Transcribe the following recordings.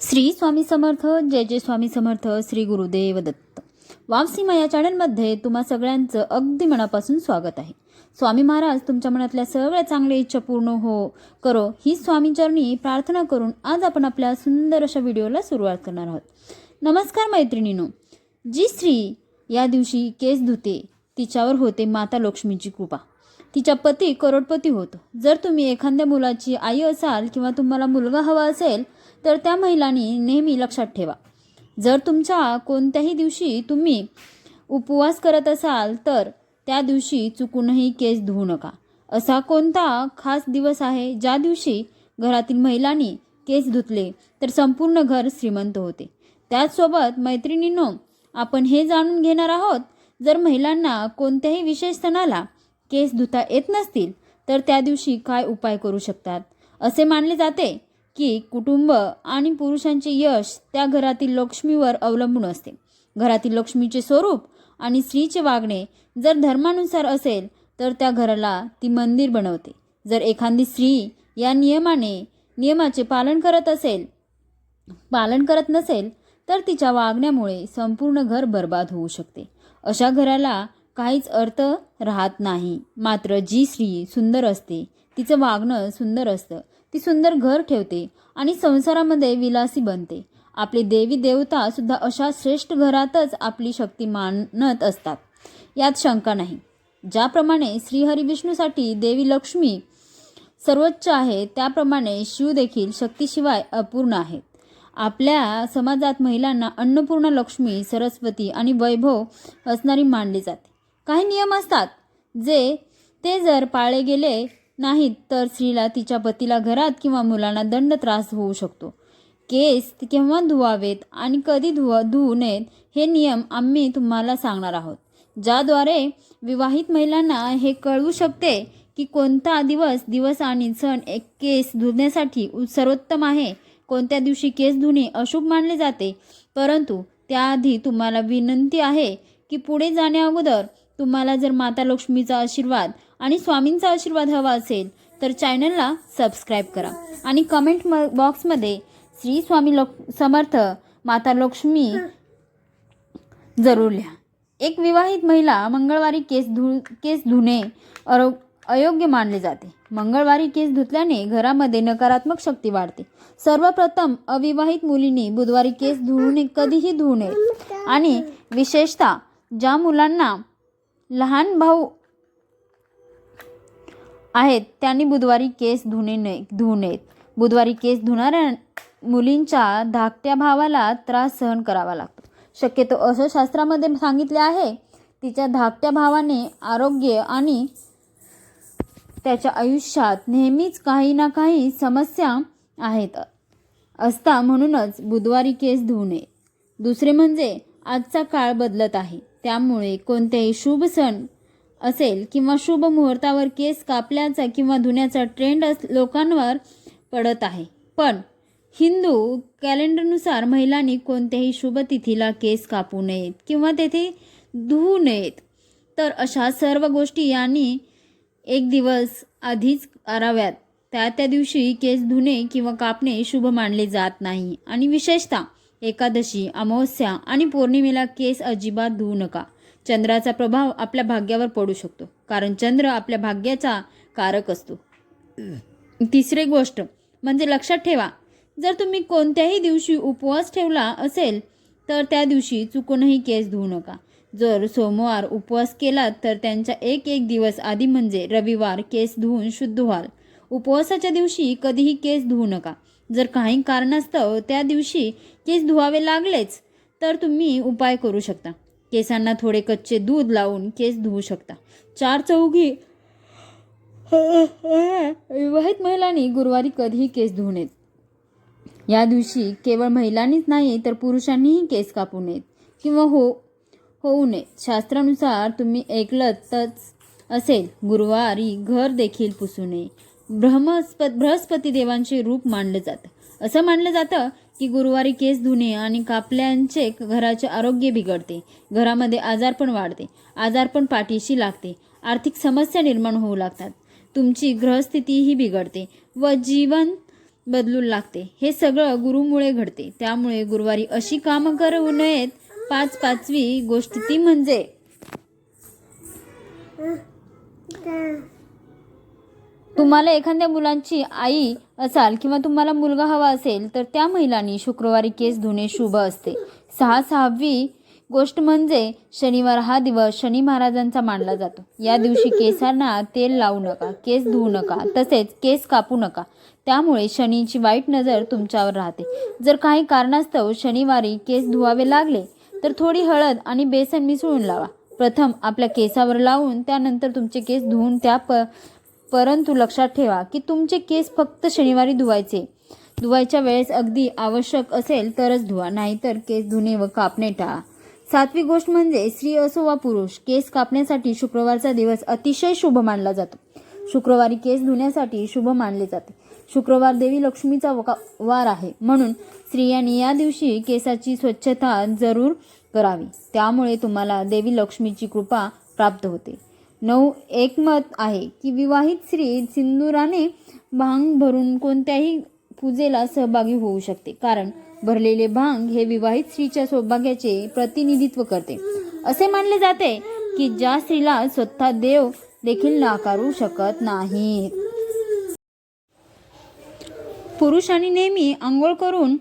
श्री स्वामी समर्थ जय जय स्वामी समर्थ श्री गुरुदेव दत्त. वावसीमा या चॅनलमध्ये तुम्हा सगळ्यांचं अगदी मनापासून स्वागत आहे. स्वामी महाराज तुमच्या मनातल्या सगळ्या चांगल्या इच्छा पूर्ण हो करो. ही स्वामीचरणी प्रार्थना करून आज आपण आपल्या सुंदर अशा व्हिडिओला सुरुवात करणार आहोत. नमस्कार मैत्रिणीनो. जी स्त्री या दिवशी केस धुते तिच्यावर होते माता लक्ष्मीची कृपा. तिचा पती करोडपती होतो. जर तुम्ही एखाद्या मुलाची आई असाल किंवा तुम्हाला मुलगा हवा असेल तर त्या महिलांनी नेहमी लक्षात ठेवा. जर तुमच्या कोणत्याही दिवशी तुम्ही उपवास करत असाल तर त्या दिवशी चुकूनही केस धुवू नका. असा कोणता खास दिवस आहे? ज्या दिवशी घरातील महिलांनी केस धुतले तर संपूर्ण घर श्रीमंत होते. त्याचसोबत मैत्रिणींनो आपण हे जाणून घेणार आहोत जर महिलांना कोणत्याही विशेष सणाला केस धुता येत नसतील तर त्या दिवशी काय उपाय करू शकतात? असे मानले जाते की कुटुंब आणि पुरुषांचे यश त्या घरातील लक्ष्मीवर अवलंबून असते. घरातील लक्ष्मीचे स्वरूप आणि स्त्रीचे वागणे जर धर्मानुसार असेल तर त्या घराला ती मंदिर बनवते. जर एखादी स्त्री या नियमाने नियमाचे पालन करत असेल पालन करत नसेल तर तिच्या वागण्यामुळे संपूर्ण घर बर्बाद होऊ शकते. अशा घराला काहीच अर्थ राहत नाही. मात्र जी स्त्री सुंदर असते तिचं वागणं सुंदर असतं. ती सुंदर घर ठेवते आणि संसारामध्ये विलासी बनते. आपले देवी देवता सुद्धा अशा श्रेष्ठ घरातच आपली शक्ती मानत असतात. यात शंका नाही. ज्याप्रमाणे श्रीहरी विष्णूसाठी देवी लक्ष्मी सर्वोच्च आहे त्याप्रमाणे शिव देखील शक्तीशिवाय अपूर्ण आहेत आपल्या समाजात महिलांना अन्नपूर्णा लक्ष्मी सरस्वती आणि वैभव असणारी मानली जाते. काही नियम असतात जे ते जर पाळले गेले नाहीत तर स्त्रीला तिच्या पतीला घरात किंवा मुलांना दंड त्रास होऊ शकतो. केस केव्हा धुवावेत आणि कधी धुवा धुवू नयेत हे नियम आम्ही तुम्हाला सांगणार आहोत. ज्याद्वारे विवाहित महिलांना हे कळवू शकते की कोणता दिवस दिवस आणि सण एक केस धुण्यासाठी सर्वोत्तम आहे. कोणत्या दिवशी केस धुणे अशुभ मानले जाते? परंतु त्याआधी तुम्हाला विनंती आहे की पुढे जाण्याअगोदर तुम्हाला जर माता लक्ष्मीचा आशीर्वाद आणि स्वामींचा आशीर्वाद हवा असेल तर चॅनलला सबस्क्राईब करा. आणि कमेंट म बॉक्समध्ये श्री स्वामी लोक समर्थ माता लक्ष्मी जरूर लिहा. एक विवाहित महिला मंगळवारी केस धु केस धुणे अरो अयोग्य मानले जाते. मंगळवारी केस धुतल्याने घरामध्ये नकारात्मक शक्ती वाढते. सर्वप्रथम अविवाहित मुलींनी बुधवारी केस धुवणे कधीही धुवू नये. आणि विशेषतः ज्या मुलांना लहान भाऊ आहेत. त्यांनी बुधवारी केस धुणे नये धुवू नयेत. बुधवारी केस धुणाऱ्या मुलींच्या धाकट्या भावाला त्रास सहन करावा लागतो. शक्यतो असं शास्त्रामध्ये सांगितले आहे. तिच्या धाकट्या भावाने आरोग्य आणि त्याच्या आयुष्यात नेहमीच काही ना काही समस्या आहेत असता म्हणूनच बुधवारी केस धुवू नये. दुसरे म्हणजे आजचा काळ बदलत आहे. त्यामुळे कोणतेही शुभ सण असेल किंवा शुभ मुहूर्तावर केस कापल्याचा किंवा धुण्याचा ट्रेंड अस लोकांवर पडत आहे. पण हिंदू कॅलेंडरनुसार महिलांनी कोणत्याही शुभ तिथीला केस कापू नयेत किंवा तेथे धुवू नयेत. तर अशा सर्व गोष्टी यांनी एक दिवस आधीच कराव्यात. त्या त्या दिवशी केस धुणे किंवा कापणे शुभ मानले जात नाही. आणि विशेषतः एकादशी अमावस्या आणि पौर्णिमेला केस अजिबात धुवू नका. चंद्राचा प्रभाव आपल्या भाग्यावर पडू शकतो. कारण चंद्र आपल्या भाग्याचा कारक असतो. तिसरी गोष्ट म्हणजे लक्षात ठेवा जर तुम्ही कोणत्याही दिवशी उपवास ठेवला असेल तर त्या दिवशी चुकूनही केस धुवू नका. जर सोमवार उपवास केलात तर त्यांच्या एक एक दिवस आधी म्हणजे रविवार केस धुवून शुद्ध व्हाल. उपवासाच्या दिवशी कधीही केस धुवू नका. जर काही कारणास्तव त्या दिवशी केस धुवावे लागलेच तर तुम्ही उपाय करू शकता. केसांना थोडे कच्चे दूध लावून केस धुवू शकता. चार चौघी विवाहित महिलांनी गुरुवारी कधीही केस धुवू नयेत. या दिवशी केवळ महिलांनीच नाही तर पुरुषांनीही केस कापू नयेत किंवा हो होऊ नये शास्त्रानुसार तुम्ही ऐकलंच असेल गुरुवारी घर देखील पुसू नये. ब्रह्मस्प बृहस्पती देवांचे रूप मानलं जातं. असं मानलं जातं की गुरुवारी केस धुणे आणि कापल्यांचे घराचे आरोग्य बिघडते. घरामध्ये आजारपण वाढते. आजारपण पाठीशी लागते. आर्थिक समस्या निर्माण होऊ लागतात. तुमची ग्रहस्थितीही बिघडते व जीवन बदलू लागते. हे सगळं गुरुमुळे घडते. त्यामुळे गुरुवारी अशी कामं करू नयेत. पाच पाचवी गोष्ट ती म्हणजे तुम्हाला एखाद्या मुलांची आई असाल किंवा तुम्हाला मुलगा हवा असेल तर त्या महिलांनी शुक्रवारी केस धुणे शुभ असते. सहा सहावी गोष्ट म्हणजे शनिवार हा दिवस शनी महाराजांचा मानला जातो. या दिवशी केसांना तेल लावू नका केस धुवू नका तसेच केस कापू नका. त्यामुळे शनीची वाईट नजर तुमच्यावर राहते. जर काही कारणास्तव शनिवारी केस धुवावे लागले तर थोडी हळद आणि बेसन मिसळून लावा. प्रथम आपल्या केसावर लावून त्यानंतर तुमचे केस धुवून त्या प परंतु लक्षात ठेवा की तुमचे केस फक्त शनिवारी धुवायचे. धुवायच्या वेळेस अगदी आवश्यक असेल तरच धुवा नाहीतर केस धुणे व कापणे टाळा. सातवी गोष्ट म्हणजे स्त्री असो वा पुरुष केस कापण्यासाठी शुक्रवारचा दिवस अतिशय शुभ मानला जातो. शुक्रवारी केस धुण्यासाठी शुभ मानले जाते. शुक्रवार देवी लक्ष्मीचा वार आहे. म्हणून स्त्रियांनी या दिवशी केसाची स्वच्छता जरूर करावी. त्यामुळे तुम्हाला देवी लक्ष्मीची कृपा प्राप्त होते. नऊ एकमत आहे की विवाहित स्त्री सिंदुराने भांग भरून कोणत्याही पूजेला सहभागी होऊ शकते. कारण भरलेले भांग हे विवाहित स्त्रीच्या सौभाग्याचे प्रतिनिधित्व करते. असे मानले जाते की ज्या स्त्रीला स्वतः देव देखील नाकारू शकत नाहीत. पुरुषांनी नेहमी आंघोळ करून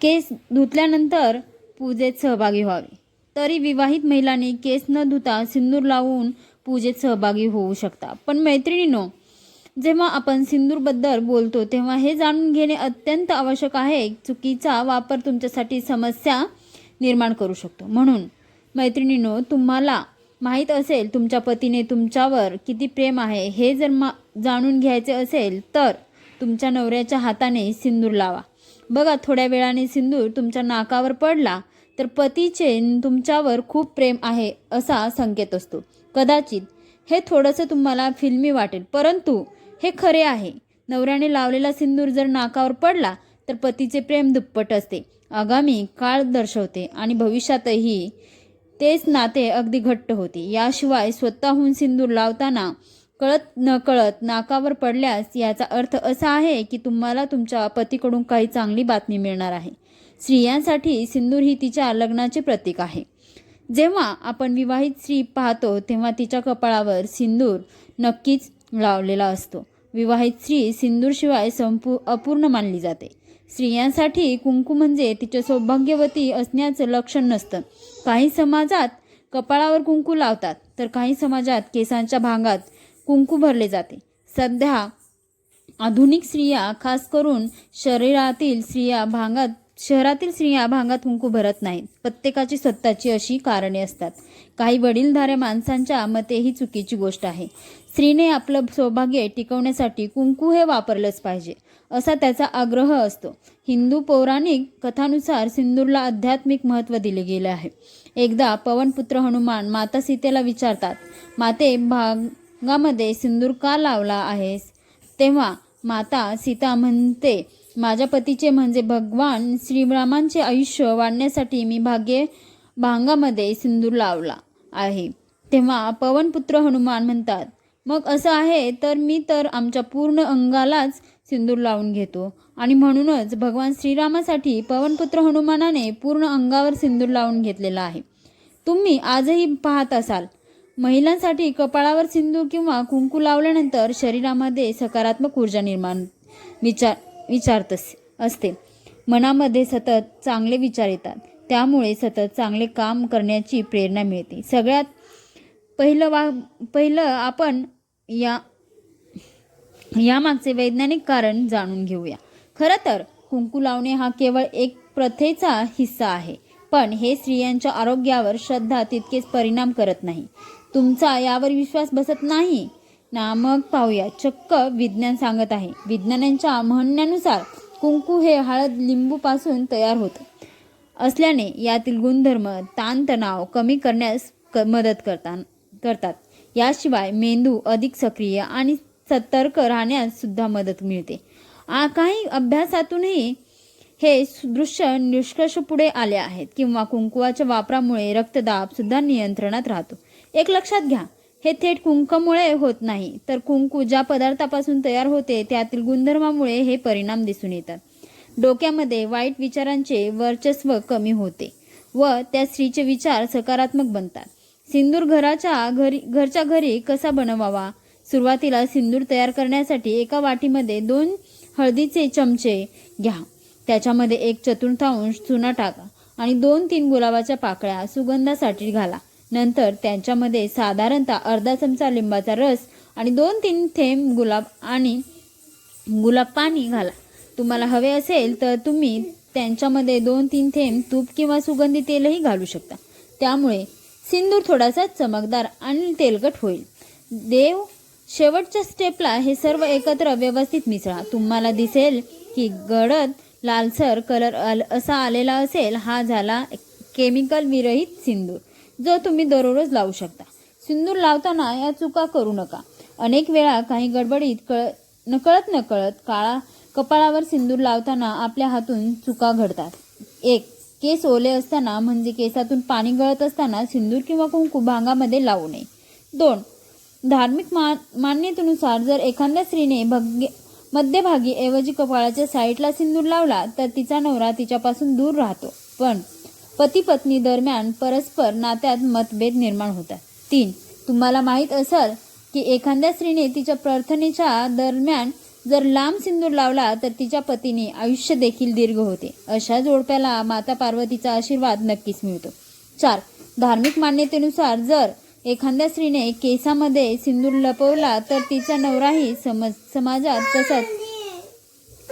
केस धुतल्यानंतर पूजेत सहभागी व्हावे. तरी विवाहित महिलांनी केस न धुता सिंदूर लावून पूजेत सहभागी होऊ शकता. पण मैत्रिणीनो जेव्हा आपण सिंदूरबद्दल बोलतो तेव्हा हे जाणून घेणे अत्यंत आवश्यक आहे. चुकीचा वापर तुमच्यासाठी समस्या निर्माण करू शकतो. म्हणून मैत्रिणीनो तुम्हाला माहीत असेल तुमच्या पतीने तुमच्यावर किती प्रेम आहे हे जर मा जाणून घ्यायचे असेल तर तुमच्या नवऱ्याच्या हाताने सिंदूर लावा. बघा थोड्या वेळाने सिंदूर तुमच्या नाकावर पडला तर पतीचे तुमच्यावर खूप प्रेम आहे असा संकेत असतो. कदाचित हे थोडंसं तुम्हाला फिल्मी वाटेल परंतु हे खरे आहे. नवऱ्याने लावलेला सिंदूर जर नाकावर पडला तर पतीचे प्रेम दुप्पट असते. आगामी काळ दर्शवते आणि भविष्यातही तेच नाते अगदी घट्ट होते. याशिवाय स्वतःहून सिंदूर लावताना कळत न कळत नाकावर पडल्यास याचा अर्थ असा आहे की तुम्हाला तुमच्या पतीकडून काही चांगली बातमी मिळणार आहे. स्त्रियांसाठी सिंदूर ही तिच्या लग्नाचे प्रतीक आहे. जेव्हा आपण विवाहित स्त्री पाहतो तेव्हा तिच्या कपाळावर सिंदूर नक्कीच लावलेला असतो. विवाहित स्त्री सिंदूरशिवाय संपू अपूर्ण मानली जाते. स्त्रियांसाठी कुंकू म्हणजे तिच्या सौभाग्यवती असण्याचं लक्षण नसतं. काही समाजात कपाळावर कुंकू लावतात तर काही समाजात केसांच्या भागात कुंकू भरले जाते. सध्या आधुनिक स्त्रिया खास करून शरीरातील स्त्रिया भागात शहरातील स्त्रिया भागात कुंकू भरत नाहीत. प्रत्येकाची स्वतःची अशी कारणे असतात. काही वडीलधाऱ्या माणसांच्या मते ही चुकीची गोष्ट आहे. स्त्रीने आपलं सौभाग्य टिकवण्यासाठी कुंकू हे वापरलंच पाहिजे असा त्याचा आग्रह असतो. हिंदू पौराणिक कथानुसार सिंदूरला आध्यात्मिक महत्त्व दिले गेले आहे. एकदा पवनपुत्र हनुमान माता सीतेला विचारतात माते भागामध्ये सिंदूर का लावला आहेस? तेव्हा माता सीता म्हणते माझ्या पतीचे म्हणजे भगवान श्रीरामांचे आयुष्य वाढण्यासाठी मी भाग्य भांगामध्ये सिंदूर लावला आहे. तेव्हा पवनपुत्र हनुमान म्हणतात मग असं आहे तर मी तर आमच्या पूर्ण अंगालाच सिंदूर लावून घेतो. आणि म्हणूनच भगवान श्रीरामासाठी पवनपुत्र हनुमानाने पूर्ण अंगावर सिंदूर लावून घेतलेला आहे. तुम्ही आजही पाहत असाल महिलांसाठी कपाळावर सिंदूर किंवा कुंकू लावल्यानंतर शरीरामध्ये सकारात्मक ऊर्जा निर्माण विचार विचारत अस- असते. मनामध्ये सतत चांगले विचार येतात. त्यामुळे सतत चांगले काम करण्याची प्रेरणा मिळते. सगळ्यात पहिलं वा पहिलं आपण या यामागचे वैज्ञानिक कारण जाणून घेऊया. खरं तर कुंकू लावणे हा केवळ एक प्रथेचा हिस्सा आहे. पण हे स्त्रियांच्या आरोग्यावर श्रद्धा तितकेच परिणाम करत नाही. तुमचा यावर विश्वास बसत नाही? नामक पाहूया. चक्क विज्ञान सांगत आहे. विज्ञानांच्या म्हणण्यानुसार कुंकू हे हळद लिंबूपासून तयार होतं. असल्याने यातील गुणधर्म ताणतणाव कमी करण्यास क मदत करतात करतात. याशिवाय मेंदू अधिक सक्रिय आणि सतर्क राहण्यास सुद्धा मदत मिळते. आ काही अभ्यासातूनही हे दृश्य निष्कर्ष पुढे आले आहेत किंवा कुंकुवाच्या वापरामुळे रक्तदाब सुद्धा नियंत्रणात राहतो. एक लक्षात घ्या. हे थेट कुंकमुळे होत नाही. तर कुंकू ज्या पदार्थापासून तयार होते त्यातील गुणधर्मामुळे हे परिणाम दिसून येतात. डोक्यामध्ये वाईट विचारांचे वर्चस्व कमी होते व त्या स्त्रीचे विचार सकारात्मक बनतात. सिंदूर घराच्या घरी घरच्या घरी कसा बनवावा? सुरुवातीला सिंदूर तयार करण्यासाठी एका वाटीमध्ये दोन हळदीचे चमचे घ्या. त्याच्यामध्ये एक चतुर्थांश चुना टाका आणि दोन तीन गुलाबाच्या पाकळ्या सुगंधासाठी घाला. नंतर त्यांच्यामध्ये साधारणतः अर्धा चमचा लिंबाचा रस आणि दोन तीन थेंब गुलाब आणि गुलाब पाणी घाला. तुम्हाला हवे असेल तर तुम्ही त्यांच्यामध्ये दोन तीन थेंब तूप किंवा सुगंधी तेलही घालू शकता. त्यामुळे सिंदूर थोडासा चमकदार आणि तेलकट होईल. देव शेवटच्या स्टेपला हे सर्व एकत्र व्यवस्थित मिसळा. तुम्हाला दिसेल की गडद लालसर कलर आल असा आलेला असेल. हा झाला केमिकल विरहित सिंदूर. जो तुम्ही दररोज लावू शकता. सिंदूर लावताना या चुका करू नका. अनेक वेळा काही गडबडीत कळ नकळत नकळत काळा कपाळावर सिंदूर लावताना आपल्या हातून चुका घडतात. एक केस ओले असताना म्हणजे केसातून पाणी गळत असताना सिंदूर किंवा कुंकू भांगामध्ये लावू नये. दोन धार्मिक मा मान्यतेनुसार जर एखाद्या स्त्रीने भग्य मध्यभागी ऐवजी कपाळाच्या साईडला सिंदूर लावला तर तिचा नवरा तिच्यापासून दूर राहतो. पण पती पत्नी दरम्यान परस्पर नात्यात मतभेद निर्माण होतात. तीन तुम्हाला माहीत असेल की एखाद्या स्त्रीने तिच्या प्रार्थनेच्या दरम्यान जर लांब सिंदूर लावला तर तिच्या पतीने आयुष्य देखील दीर्घ होते. अशा जोडप्याला माता पार्वतीचा आशीर्वाद नक्कीच मिळतो. चार धार्मिक मान्यतेनुसार जर एखाद्या स्त्रीने केसामध्ये सिंदूर लपवला तर तिचा नवराही समज समाजात तसंच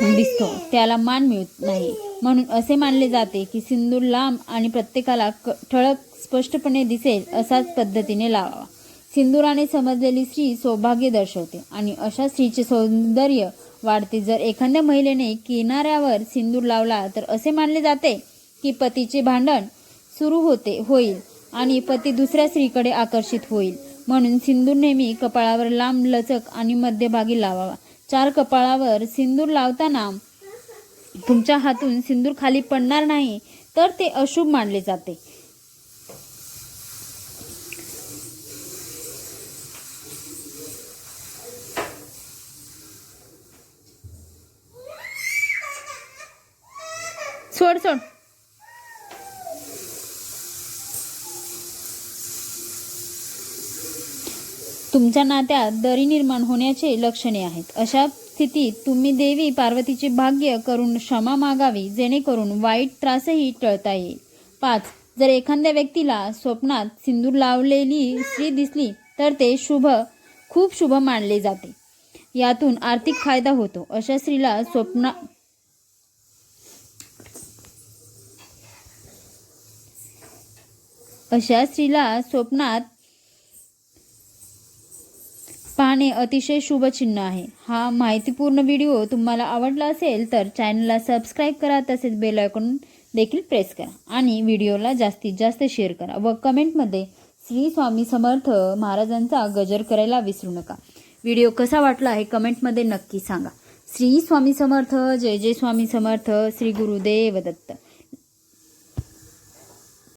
दिसतो. त्याला मान मिळत नाही. म्हणून असे मानले जाते की सिंदूर लांब आणि प्रत्येकाला क ठळक स्पष्टपणे दिसेल असाच पद्धतीने लावावा. सिंदुराने समजलेली स्त्री सौभाग्य दर्शवते आणि अशा स्त्रीचे सौंदर्य वाढते. जर एखाद्या महिलेने किनाऱ्यावर सिंदूर लावला तर असे मानले जाते की पतीचे भांडण सुरू होते होईल आणि पती दुसऱ्या स्त्रीकडे आकर्षित होईल. म्हणून सिंदूर नेहमी कपाळावर लांब लचक आणि मध्यभागी लावावा. चार कपाळावर सिंदूर लावताना तुमच्या हातून सिंदूर खाली पडणार नाही तर ते अशुभ मानले जाते. सोड सोड. तुमच्या नात्यात दरी निर्माण होण्याचे लक्षणे आहेत. अशा स्थितीत तुम्ही देवी पार्वतीचे भाग्य करून क्षमा मागावी जेणेकरून वाईट त्रासही टळता येईल. पाच जर एखाद्या व्यक्तीला स्वप्नात सिंदूर लावलेली स्त्री दिसली तर ते शुभ खूप शुभ मानले जाते. यातून आर्थिक फायदा होतो. अशा स्त्रीला स्वप्ना अशा स्त्रीला स्वप्नात पाहणे अतिशय शुभचिन्ह आहे. हा माहितीपूर्ण व्हिडिओ तुम्हाला आवडला असेल तर चॅनलला सबस्क्राईब करा तसेच बेल आयकॉन देखील प्रेस करा आणि व्हिडिओला जास्तीत जास्त शेअर करा व कमेंटमध्ये श्री स्वामी समर्थ महाराजांचा गजर करायला विसरू नका. व्हिडिओ कसा वाटला हे कमेंटमध्ये नक्की सांगा. श्री स्वामी समर्थ जय जय स्वामी समर्थ श्री गुरुदेव दत्त.